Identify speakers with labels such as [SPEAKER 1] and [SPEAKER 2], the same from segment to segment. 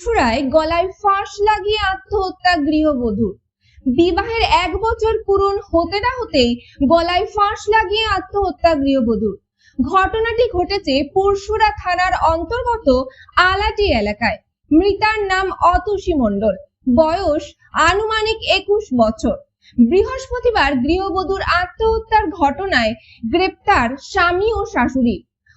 [SPEAKER 1] ফুরায় গলায় ফাঁস লাগিয়ে আত্মহত্যা গৃহবধূর। বিবাহের এক বছর পূরণ হতে না হতেই গলায় ফাঁস লাগিয়ে আত্মহত্যা গৃহবধূর। ঘটনাটি ঘটেছে পরশুরা থানার অন্তর্গত আলাটি এলাকায়। মৃতার নাম অতসী মণ্ডল। বয়স আনুমানিক একুশ বছর। বৃহস্পতিবার গৃহবধূর আত্মহত্যার ঘটনায় গ্রেপ্তার স্বামী ও শাশুড়ি।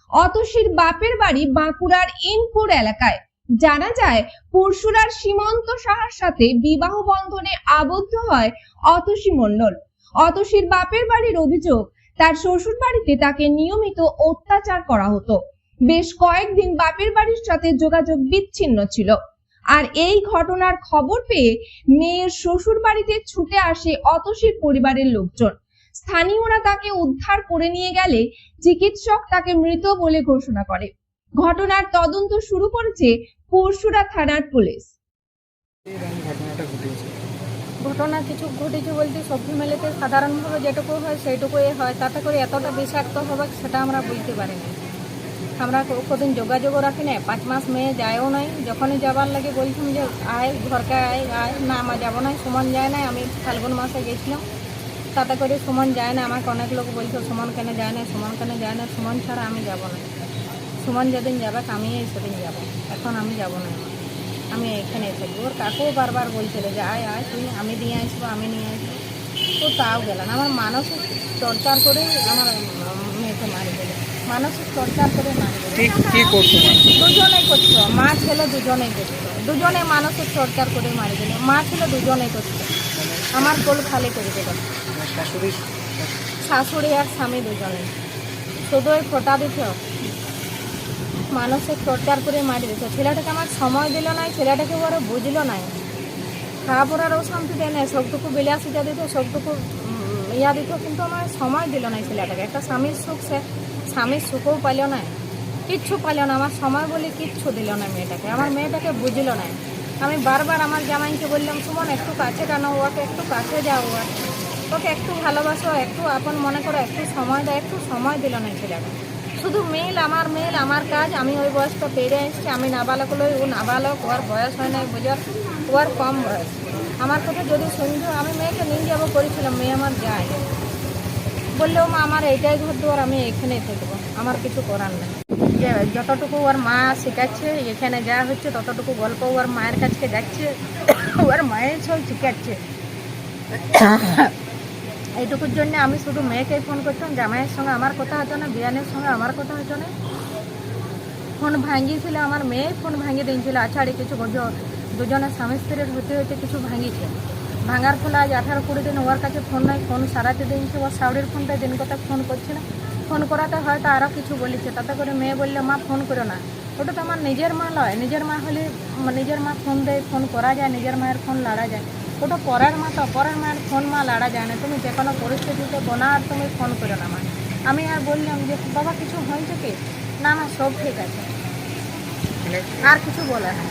[SPEAKER 1] অতসীর বাপের বাড়ি বাঁকুড়ার ইনপুর এলাকায়। জানা যায়, পরশুরার সীমন্ত সাহার সাথে বিবাহ বন্ধনে আবদ্ধ হয় অতসী মণ্ডল। অতসীর বাপের বাড়ির অভিযোগ, তার শ্বশুর বাড়িতে তাকে নিয়মিত অত্যাচার করা হতো। বেশ কয়েকদিন বাপের বাড়ির সাথে যোগাযোগ বিচ্ছিন্ন ছিল। আর এই ঘটনার খবর পেয়ে মেয়ের শ্বশুর বাড়িতে ছুটে আসে অতসীর পরিবারের লোকজন। স্থানীয়রা তাকে উদ্ধার করে নিয়ে গেলে চিকিৎসক তাকে মৃত বলে ঘোষণা করে। ঘটনার তদন্ত শুরু করেছে পরশুরা থানার পুলিশ।
[SPEAKER 2] ঘটনা কিছু ঘটেছে বলতে সব ফ্যামিলিতে সাধারণভাবে যেটুকু হয় সেইটুকুই হয়। তাতে করে এতটা বিষাক্ত হবে সেটা আমরা বুঝতে পারি না আমরা ক- কদিন যোগাযোগও রাখি না পাঁচ মাস মেয়ে যায়ও নাই। যখনই যাবার লাগে বলছিলাম যে, আয়, ঘরকে আয় আয়। না, আমার যাব না সুমন যায় না আমি ফাল্গুন মাসে গেছিলাম। তাতে করে সুমন যায় না আমাকে অনেক লোক বলছে, সুমন কেন যায় না সুমন কেন যায় না সুমন ছাড়া আমি যাব না। সুমন যেদিন যাবে আমি সেদিন যাব। এখন আমি যাব না আমি এখানে থাকব। ওর কাকুও বারবার বলছিল যে আয় আয় তুই আমি দিয়ে আসব আমি নিয়ে আসব। তো তাও গেলাম আমার মানসিক টর্চার করে আমার মেয়েকে মারি দিল। মানসিক টর্চার করে মারি দিল।
[SPEAKER 3] ঠিক কি করতো মানে
[SPEAKER 2] দুজনেই করছ। মা ছেলে দুজনেই করছ। দুজনে মানসিক টর্চার করে মারি দিল। মা ছেলে দুজনেই করছ। আমার কোল খালি করে দিল।
[SPEAKER 3] শাশুড়ি?
[SPEAKER 2] শাশুড়ি আর স্বামী দুজনে শুধু ওই ফোটা দিত মানসিক টর্চার করে মারি দিত ছেলেটাকে আমার সময় দিল না ছেলেটাকে ওরা বুঝলো না খাওয়া পড়ারও শান্তি দেয় না সবটুকু বিলাসিতা দিত সবটুকু ইয়া দিত কিন্তু আমার সময় দিল না ছেলেটাকে। একটা স্বামীর সুখ সে স্বামীর সুখও পাইল না কিচ্ছু পাইল না, আমার সময় বলে কিচ্ছু দিল না মেয়েটাকে। আমার মেয়েটাকে বুঝলো না আমি বারবার আমার জামাইকে বললাম, সুমন, একটু কাছে টানো ওকে একটু কাছে যাও, ওকে একটু ভালোবাসো, একটু আপন মনে করো, একটু সময় দাও, একটু সময় দিল না ছেলেটা শুধু মেল, আমার মেল, আমার কাজ। আমি ওই বয়সটা পেরে এসেছি। আমি নাবালক লই ও নাবালক। ওর বয়স হয় নাই বুঝার ওর কম বয়স। আমার কথা যদি শুনছো আমি মেয়েকে নিয়ে যাব করেছিলাম, মেয়ে আমার যায়। বললেও মা, আমার এইটাই ঘর দুয়ার, আমি এখানেই থাকব। আমার কিছু করার নেই। যে যতটুকু ওর মা শেখাচ্ছে, এখানে যা হচ্ছে, ততটুকু গল্প ওর মায়ের কাছে যাচ্ছে ওর মায়ের সব শিখাচ্ছে। এইটুকুর জন্য আমি শুধু মেয়েকে ফোন করতাম, জামাইয়ের সঙ্গে আমার কথা হতো না, বিয়ানের সঙ্গে আমার কথা হতো না। ফোন ভাঙিয়েছিল, আমার মেয়ে ফোন ভাঙিয়ে দিয়েছিল। আছাড়ি কিছু দুজনের স্বামী স্ত্রীর হতে হতে কিছু ভাঙিয়েছে। ভাঙার ফলে আজ আঠারো কুড়ি দিন ওর কাছে ফোন নাই ফোন সারাতে দিয়েছে। ওর সাউরির ফোনটা দিন কথা ফোন করছে না। ফোন করাতে হয়তো আরও কিছু বলেছে। তাতে করে মেয়ে বললে মা ফোন করো না। ওটা তো আমার নিজের মা লয়। নিজের মা হলে নিজের মা ফোন দেয় ফোন করা যায় নিজের মায়ের ফোন লাড়া যায়। ওটা পরের মা তো পরের মায়ের ফোন মা লাড়া যায় না। তুমি যে কোনো পরিস্থিতিতে বোনা আর তুমি ফোন করো না মা। আমি আর বললাম যে বাবা কিছু হয়েছে কি? না না সব ঠিক আছে।
[SPEAKER 3] মানে
[SPEAKER 2] আর কিছু বলে না।